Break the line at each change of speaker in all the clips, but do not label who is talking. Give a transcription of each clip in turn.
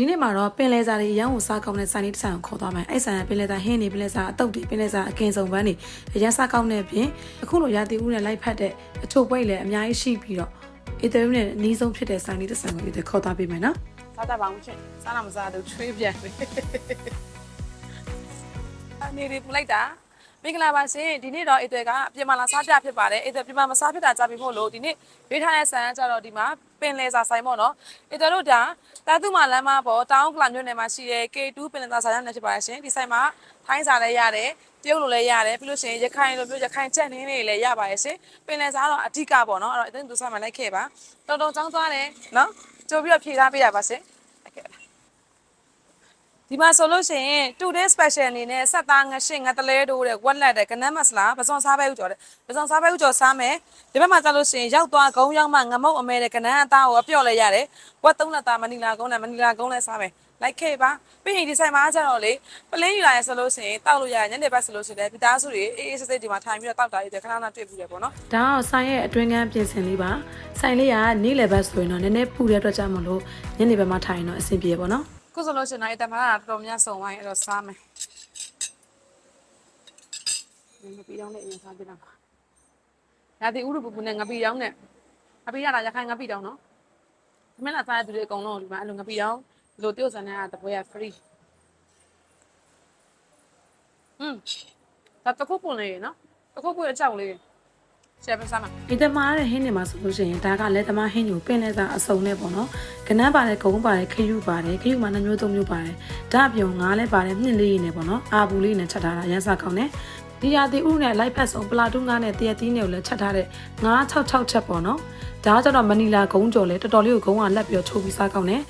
ဒီနေ့မှာတော့ပင်လယ်စာတွေရန်ကိုစားကောင်းတဲ့ဆိုင်လေးတစ်ဆိုင်ကိုခေါ်သွားမယ်အဲ့ဆိုင်ကပင်လယ်စာဟင်းနေပင်လယ်စာအတုပ်တွေပင်လယ်စာအကင်စုံပန်းတွေအရန်စားကောင်းတဲ့အပြင်အခုလိုရာသီဥနဲ့လိုက်ဖက်တဲ့အချို့ပွဲလည်းအများကြီးရှိပြီးတော့အီတရီနဲ့အနီးဆုံးဖြစ်တဲ့ဆိုင်လေးတစ်ဆိုင်ကိုဒီခေါ်သွားပေးမယ်နော်
စားတတ်ပါအောင်ရှင်စားလာမစားတော့ချွေးပြန်ပြီအနေလေးပူလိုက်တာ မင်္ဂလာပါရှင်ဒီနေ့တော့အေသွဲကပြင်မာလာစားပြဖြစ်ပါတယ်အေသွဲပြင်မာမစားဖြစ်တာကြပြီမို့လို့ဒီနေ့ရွေးထားတဲ့ဆန်ကကြတော့ဒီမှာပင်လယ်စာဆိုင်ပေါ့နော်အေသွဲတို့ဒါတာသူမာလမ်းမပေါ်တောင်းကလာမြို့နယ်မှာရှိတဲ့ K2 ပင်လယ်စာဆိုင်နဲ့ဖြစ်ပါတယ်ရှင်ဒီဆိုင်မှာထိုင်းစာလည်းရတယ်တရုတ်လိုလည်းရတယ်ပြီးလို့ရှိရင်ရခိုင်လိုမျိုးရခိုင်ချက်နင်းလေးလည်းရပါတယ်ရှင်ပင်လယ်စာကတော့အဓိကပေါ့နော်အဲ့တော့အတင်းသူဆိုင်မှာလိုက်ခဲ့ပါတော်တော်ចောင်းသွားတယ်နော်ကြိုပြီးတော့ဖြေထားပေးရပါရှင်ဟုတ်ကဲ့ ဒီမှာဆိုလို့ရှိရင် today special အနေနဲ့ဆက်သားငရှင်းငတလဲတို့တဲ့ဝက်လက်တဲ့ကနန်းမဆလာပစုံစားပဲဥကျော်တဲ့ပစုံစားပဲဥကျော်စားမယ်ဒီဘက်မှာကျလို့ရှိရင်ရောက်သွားဂုံရောက်မှငမုတ်အမဲတဲ့ကနန်းအသားကိုအပြော့လဲရတယ်ဝက်သုံးလက်သားမနီလာကုန်းနဲ့မနီလာကုန်းလဲစားမယ်လိုက်ခဲ့ပါပြီးရင်ဒီဆိုင်မှာကျတော့လေပလင်းယူလာရဆိုလို့ရှိရင်တောက်လို့ရတယ်ညနေဘက်ဆိုလို့ရှိရင်ဒီသားစုတွေအေးအေးဆေးဆေးဒီမှာထိုင်ပြီးတော့တောက်တာရတဲ့ခဏခဏတွေ့ဘူးတယ်ပေါ့နော်
ဒါကတော့ဆိုင်ရဲ့အတွင်းကန်းပြင်ဆင်လေးပါဆိုင်လေးကနေ့လယ်ဘက်ဆိုရင်တော့နည်းနည်းပူတဲ့အတွက်ကြောင့်မလို့ညနေဘက်မှာထိုင်ရင်တော့အဆင်ပြေပါတော့
ခုဆိုလို့ရှိရင်တော့အတမလာတော်တော်များစုံဝိုင်းအဲ့တော့စားမယ်ငပီတောင်းနဲ့အရင်စားပြတာပါရာဒီဥရုပပူနဲ့ငပီတောင်းနဲ့ငပီရတာရခိုင်ငပီတောင်းနော်ခမင်းလာစားရသူတွေအကုန်လုံးဒီမှာအဲ့လိုငပီတောင်းဒီလိုတရုတ်ဆန်နဲ့တပွဲရ free อืมဒါတခုပွန်လေးနော်တခုပွန်အချောက်လေး ရှယ်ပစားမှာ
ဒီတမားတဲ့ဟင်းတွေမှာဆိုလို့ရှိရင်ဒါကလက်သမားဟင်းတွေကိုပင်လဲစာအစုံနဲ့ပေါ့နော်ကနန်းပါတယ်ဂုံပါတယ်ခရုပါတယ်ခရုမှာနှမျိုးသုံးမျိုးပါတယ်ဒါအပြင်ငါးလဲပါတယ်မြင့်လေးရည်နဲ့ပေါ့နော်အာဘူးလေးနဲ့ချက်ထားတာရမ်းစားကောင်းတယ်ဒီရာသီဥနဲ့လိုက်ဖက်ဆုံးပလာတူးငါးနဲ့တရက်သီးနဲ့ကိုလည်းချက်ထားတဲ့966ချက်ပေါ့နော်ဒါကကျတော့မနီလာဂုံကြော်လဲတော်တော်လေးကိုဂုံကလက်ပြီးတော့ချိုးပြီးစားကောင်းတယ်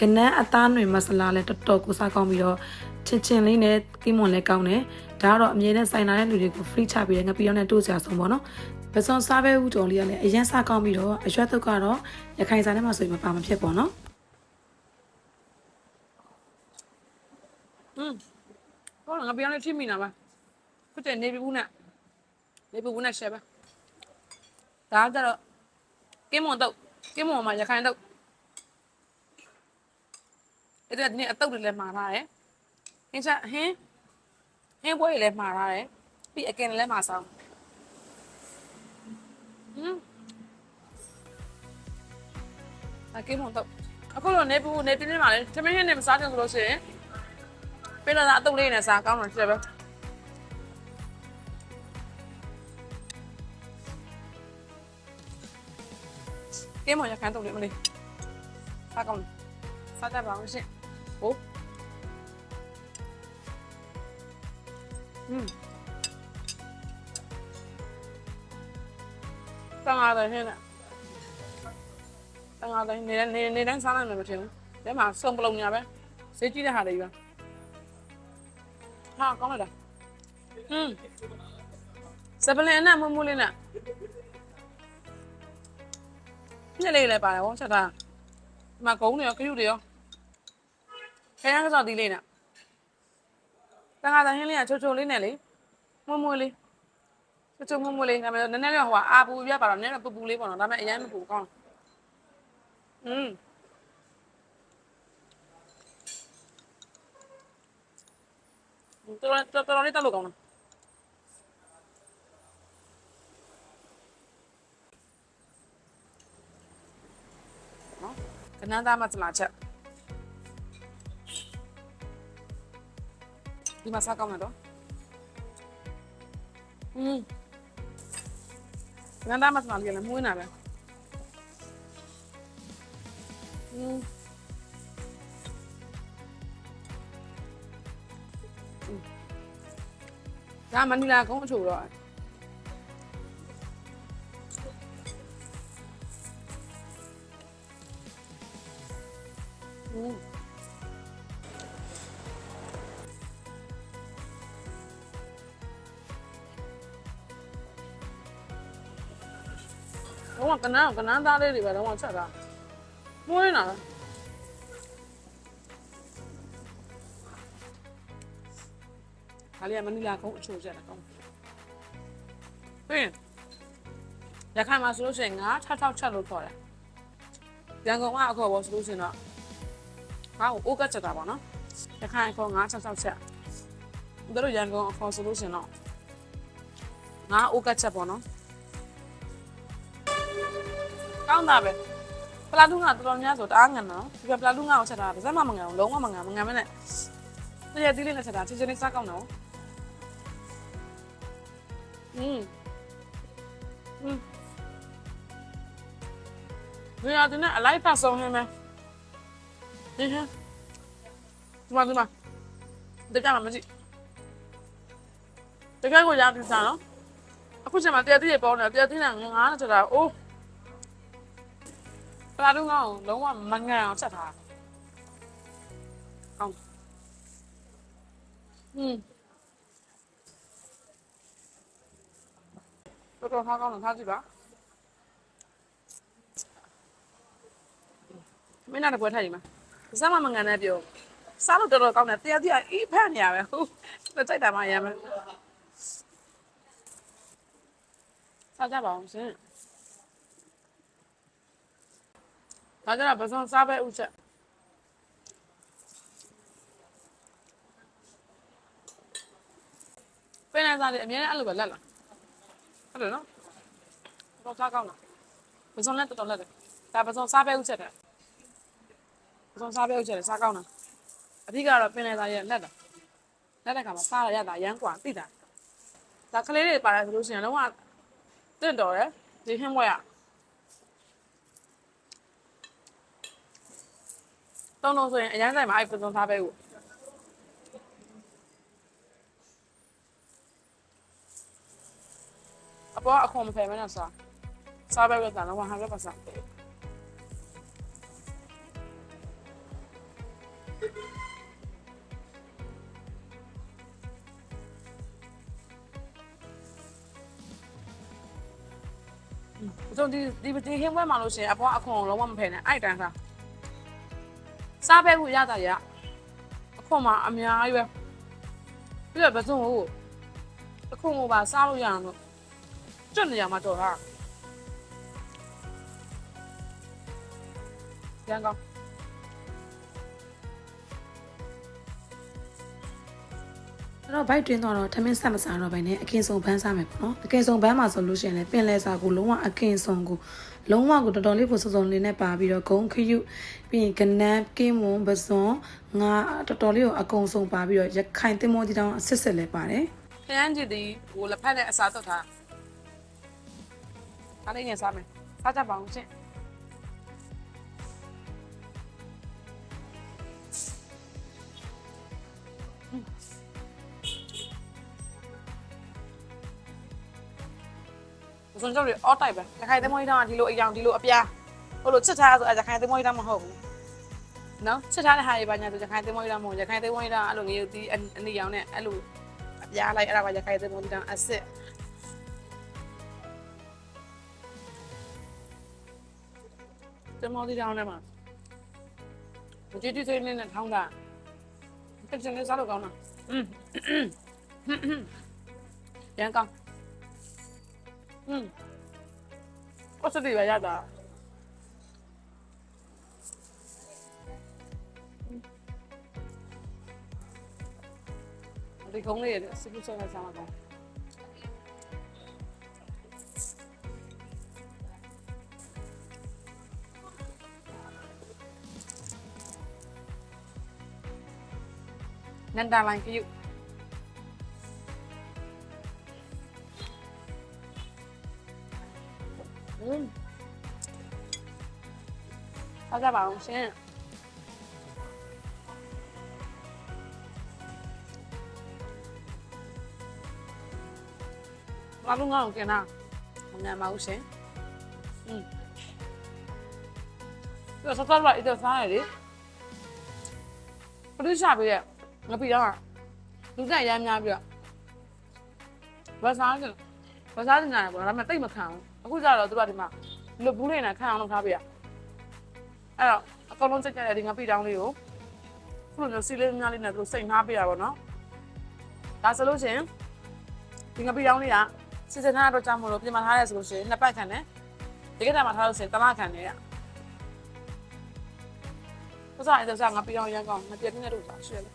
ကနန်းအသားတွေမဆလာလဲတော်တော်ကိုစားကောင်းပြီးတော့ချင်းချင်းလေးနဲ့ကိမွန်လဲကောင်းတယ်ဒါကတော့အမြဲတမ်းဆိုင်လာတဲ့လူတွေကို free ချပေးတယ်ငပီရောနဲ့တိုးစရာဆုံးပေါ့နော် ပစွန်စားပဲဦးတော်လေးကလည်းအရင်စားကောင်းပြီးတော့အရွက်တုတ်ကတော့ရခိုင်စားထဲမှာဆိုရင်မပါမဖြစ်ပေါ့နော်
อืมဟောငပီတောင်းလေးထိမိနာပါခုတည်းနေပြီဘူးနဲ့နေပြီဘူးနဲ့ရှယ်ပါဒါကြတော့ကင်းမွန်တော့ကင်းမွန်မှာရခိုင်တော့အဲ့ဒါဒီနေ့အတုပ်တွေလည်းမှာထားတယ်ဟင်းချက်ဟင်းဟင်းပွဲတွေလည်းမှာထားတယ်ပြီးအကင်လည်းမှာဆောင်ဟင်း အကင်းမွန်တော့အခုတော့နေဘူးနေပြင်းနေမှာလေသမင်းဟင်းနဲ့မစားကြဆိုလို့ရှိရင်ပြလာတာအတုပ်လေးနဲ့စားကောင်းတယ်ရှယ်ပဲကင်းမွန်ရခိုင်တုပ်လေးမလေးစားကောင်းတယ်စားတတ်ပါအောင်ရှင်ဟုတ်อืม တန်အားတယ်ဟင်းနဲ့တန်အားတယ်နေနေနေတန်းစားနိုင်မှာမထင်ဘူးဒါမှစုံပလုံညာပဲဈေးကြီးတဲ့ဟာတွေပဲဟာကောင်းလိုက်တာอืมစပလင်နဲ့မမူးလေးနဲ့ညက်လေးလည်းပါတယ်ဗောချက်တာဒီမှာဂုံးတွေရောခရုတွေရောခဲရန်ကစားသီးလေးနဲ့တန်ခါတန်ဟင်းလေးကချိုချိုလေးနဲ့လေမွမွလေး ချိုချိုမွမွလေးဒါပေမဲ့နည်းနည်းလေးဟိုအာပူပြပါတော့နည်းနည်းပူပူလေးပေါ့နော်ဒါပေမဲ့အရင်မပူကောင်းอืมတော်တော်တော်လေးတက်လို့ကောင်းလားနော်ကနန်းသားမစလာချက် ဒီမှာစားကောင်းတယ်တော့อืม ငါသားမစလာလေးလည်းမွေးနာပဲอืมဒါမနီလာကုန်းအချိုတော့ တော့ကနန်းကနန်းသားလေးတွေပဲတော့ချက်တာမွေးနာခါလေးကမနီလာကုန်းအချိုချက်တာကောင်းပြီးရခိုင်မှာဆိုလို့ရှိရင်ငါ6 6ချက်လို့ခေါ်တယ်ရန်ကုန်ကအခုဘောဆိုလို့ရှိရင်တော့ငါ့ကိုအိုးကတ်ချက်တာပေါ့နော်ရခိုင်ခေါ်966ချက်တို့ရန်ကုန်အခေါ်ဆိုလို့ရှင်တော့ငါအိုးကတ်ချက်ပေါ့နော် ကောင်းတာပဲပလာတူးငါတော်တော်များဆိုတအားငန်နော်ဒီကပလာတူးငါကိုချက်တာပါစက်မမငန်ဘူးလုံးဝမငန်မငန်မနဲ့တရသီးလေးနဲ့ချက်တာချင်းချင်းလေးစားကောင်းတော့อืมอืมဒီအတင်းအလိုက်ပါဆုံးဟင်းမယ်ဒီဟင်းဒီမှာဒီမှာတကယ်မကြည့်တကယ်ကိုရပြီစားနော်အခုချိန်မှာတရားတိရပေါင်းတယ်တရားတိနဲ့ငါးနဲ့ချက်တာအိုး ပလာတော့ငါ့ကိုလုံးဝမငန်အောင်ချက်ထားကောင်းอืมတော်တော်ထားကောင်းတယ်ထားကြည့်ပါမင်းနာတပွဲထိုင်ဒီမှာစမ်းမမငန်နဲ့ပြောစားလို့တော်တော်ကောင်းတယ်တရားတိအေးဖက်နေရပဲဟုတ်ကြိုက်တာမှရမ်းမယ်စားကြပါအောင်ရှင် ဒါကြတော့ပစုံစားပဲဥချက်ပင်းနေစားတယ်အများနဲ့အဲ့လိုပဲလက်လာဟုတ်တယ်နော်တော့စားကောင်းလားပစုံလက်တော်တော်လက်တယ်ဒါပစုံစားပဲဥချက်တယ်ပစုံစားပဲဥချက်တယ်စားကောင်းလားအဓိကတော့ပင်းနေစားရဲ့လက်တာလက်တဲ့ခါမှာစားရရတာရမ်းกว่าသိတာဒါကလေးတွေပါတယ်ဆိုလို့ရှိရင်လုံးဝတင့်တော်တယ်ဒီဟင်းဘွက်ရ တုံးတုံးဆိုရင်အရန်ဆိုင်မှာအဲ့ပစုံစားပဲကိုအပေါ်အခွန်မဖယ်မနဲ့စားစားပဲကစားလုံးဝ100%ပါစားဆိုဒီဒီဒီဟင်းပွဲမှာလို့ရှိရင်အပွားအခွန်လုံးဝမဖယ်နဲ့အဲ့တန်းစား စားပဲဖို့ရတာရအခွန်မှာအများကြီးပဲပြီးတော့ပစုံကိုအခွန်ကိုပါစားလို့ရအောင်လို့ကျွတ်နေရမှာတော့ဟာရန်ကောင်း
အဲ့တော့ဘိုက်တွင်းတော့တော့ထမင်းဆက်မစားတော့ဘဲနဲ့အကင်ဆုံဘန်းစားမယ်ပေါ့နော်အကင်ဆုံဘန်းမှာဆိုလို့ရှိရင်လည်းပင်လဲစာကိုလုံးဝအကင်ဆုံကိုလုံးဝကိုတော်တော်လေးကိုစုံစုံလေးနဲ့ပါပြီးတော့ဂုံခရုပြီးရင်ကနန်းကင်းမွန်ပစွန်ငါတော်တော်လေးကိုအကုံဆုံပါပြီးတော့ရခိုင်တင်မောကြီးတောင်အစစ်စစ်လဲပါတယ်
ခရမ်းကြည့်ဒီကိုလက်ဖက်နဲ့အစားတုတ်ထားအားလေးနဲ့စားမယ်စားကြပါအောင်ရှင် စွန်ကြောက်ရအော်တိုက်ပဲရခိုင်သမောကြီးတောင်ကဒီလိုအယောင်ဒီလိုအပြားဟိုလိုချစ်ထားဆိုအဲရခိုင်သမောကြီးတောင်မဟုတ်ဘူးနော်ချစ်ထားတဲ့ဟာတွေပါညာဆိုရခိုင်သမောကြီးတောင်မဟုတ်ရခိုင်သမောကြီးတောင်အဲ့လိုငရုတ်တီးအနီရောင်နဲ့အဲ့လိုအပြားလိုက်အဲ့ဒါကရခိုင်သမောကြီးတောင်အစ်စ်သမောကြီးတောင်နဲ့မှာကြည့်ကြည့်စိနေနဲ့ထောင်းတာတက်ချင်လေးစားလို့ကောင်းတာอืมရန်ကောင်း อืมก็สติไปยาตาဒီကုန်းလေးရစစ်ပုစောနဲ့စားမှာကောနန္ဒလိုင်းကယူ ထားကြပါအောင်ရှင်ဘာလို့ငါ့ကိုကင်တာမမြန်ပါဘူးရှင်อืมပြောစသွားလိုက်တော့စားရလေပရိရှာပေးရငါပြီးတော့လူတက်ရမ်းများပြီးတော့ဘာစားကြလဲဘာစားနေကြလဲပေါ့ဒါပေမဲ့တိတ်မခံဘူးအခုကြတော့သူတို့ကဒီမှာလူဘူးလေးနဲ့ခံအောင်လုပ်ထားပေးရ အဲ့တော့အကုန်လုံးကြက်ကြက်တဲ့ဒီငါပိတောင်းလေးကိုခုလိုမျိုးစီလေးများလေးနဲ့သူစိတ်နှားပေးတာပေါ့နော်ဒါဆိုလို့ရှင်ဒီငါပိတောင်းလေးကစစ်စစ်ထားတော့ကြာမလို့ပြင်မထားရဆိုလို့ရှင်နှစ်ပတ်ခံတယ်ဒီကတည်းကထားလို့ရှင်တမခံတယ်ကဥစားအဲ့ဒါငါပိတောင်းရန်ကောင်းငါပြက်နေတဲ့တို့စားရွှေလေ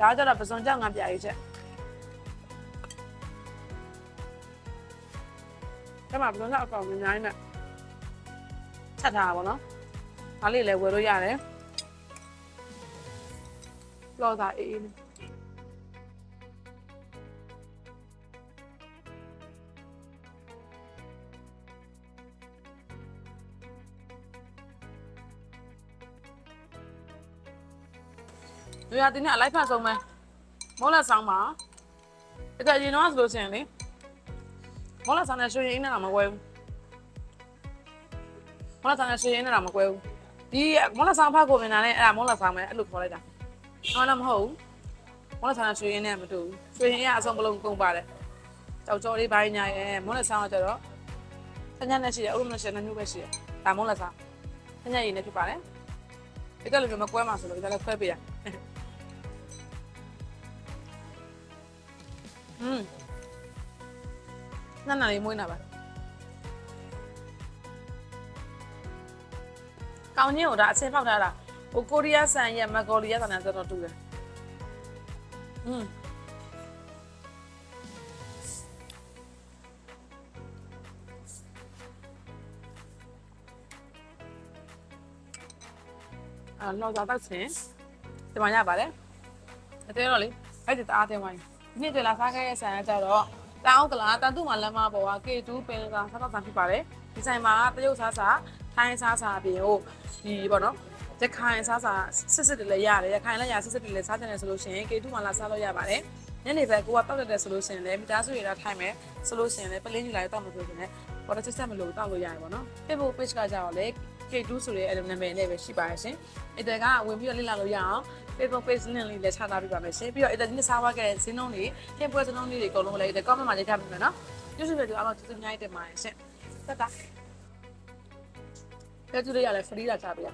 ဒါကြတော့ပစုံကြောင့်ငါပြရေးချက်ဒါမှပစုံကြောင့်အကောင်များများနဲ့ချက်ထားတာပေါ့နော် ဒါလေးလည်းဝယ်လို့ရတယ်။လောတာအေးအေးလေး။ဒီဟာဒီနေ့အလိုက်ဖတ်ဆုံးမယ်။မောလာဆောင်ပါ။တကယ်ရင်တော့ဆိုလို့ရှိရင်လေမောလာဆောင်နဲ့ရွှေရင်နဲ့တော့မကွဲဘူး။မောလာဆောင်နဲ့ရွှေရင်နဲ့တော့မကွဲဘူး။ ဒီမောလာဆောင်ဖတ်ကိုမြင်တာနဲ့အဲ့ဒါမောလာဆောင်ပဲအဲ့လိုခေါ်လိုက်တာ။ဟောလည်းမဟုတ်ဘူး။မောလာဆောင်နဲ့ရွှေရင်နဲ့မတူဘူး။ရွှေရင်ကအဆုံးမလုံးကုန်ပါတယ်။ကြောက်ကြောလေးပိုင်းညာရဲ့မောလာဆောင်ကကျတော့တညနဲ့ရှိတယ်အုပ်လုံးနဲ့ရှိတယ်နှမျိုးပဲရှိတယ်။ဒါမောလာဆောင်။တညရည်နဲ့ဖြစ်ပါတယ်။ဒီကလည်းမကွဲမှာဆိုလို့ဒါလည်းခွဲပေးရ။ อืมนั่นน่ะလေးမွေးနာပါ ကောင်းကြီးကိုဒါအချင်းဖောက်ထားတာဟိုကိုရီးယားဆန်ရဲ့မက်ဂေါ်လီယာဆန်နဲ့တော်တော်တူတယ်อืมအာတော့တော့တော့စင်ဒီမှာရပါတယ်အသေးတော့လေအဲ့ဒီတအားတင်ဝိုင်းဒီနေ့တွေ့လာစားခဲ့တဲ့ဆန်ကကြတော့တောင်းကလာတန်တုမာလမ်းမပေါ်က K2 ပင်ကစားတော့ဆန်ဖြစ်ပါတယ်ဒီဆိုင်မှာတရုတ်စားစား ထိုင်းစားစားအပြင်ဟိုဒီပေါ့နော်ရခိုင်စားစားစစ်စစ်တွေလည်းရတယ်ရခိုင်လည်းရစစ်စစ်တွေလည်းစားကြတယ်ဆိုလို့ရှိရင် K2 မှာလာစားလို့ရပါတယ်ညနေဘက်ကိုကတောက်တယ်ဆိုလို့ရှိရင်လည်းမိသားစုတွေတော့ထိုင်မယ်ဆိုလို့ရှိရင်လည်းပလင်းကြီးလာတောက်မလို့ဆိုရင်လည်းပေါ်တော့စစ်ဆက်မလို့တောက်လို့ရတယ်ပေါ့နော် Facebook page ကကြတော့လေ K2 ဆိုတဲ့အဲ့လိုနာမည်နဲ့ပဲရှိပါရဲ့ရှင်အဲ့ဒါကဝင်ပြီးတော့လေ့လာလို့ရအောင် Facebook page link လေးလည်းချထားပေးပါမယ်ရှင်ပြီးတော့အဲ့ဒါဒီနေ့စားသွားခဲ့တဲ့ဈေးနှုန်းတွေတင်ပွဲဈေးနှုန်းတွေအကုန်လုံးလည်းဒီ comment မှာရေးထားပေးမယ်နော်ကျေးဇူးပဲဒီအားလုံးကျေးဇူးအများကြီးတင်ပါတယ်ရှင်တက်တာ ကြည့်ရရလဲ free လာချပေးရ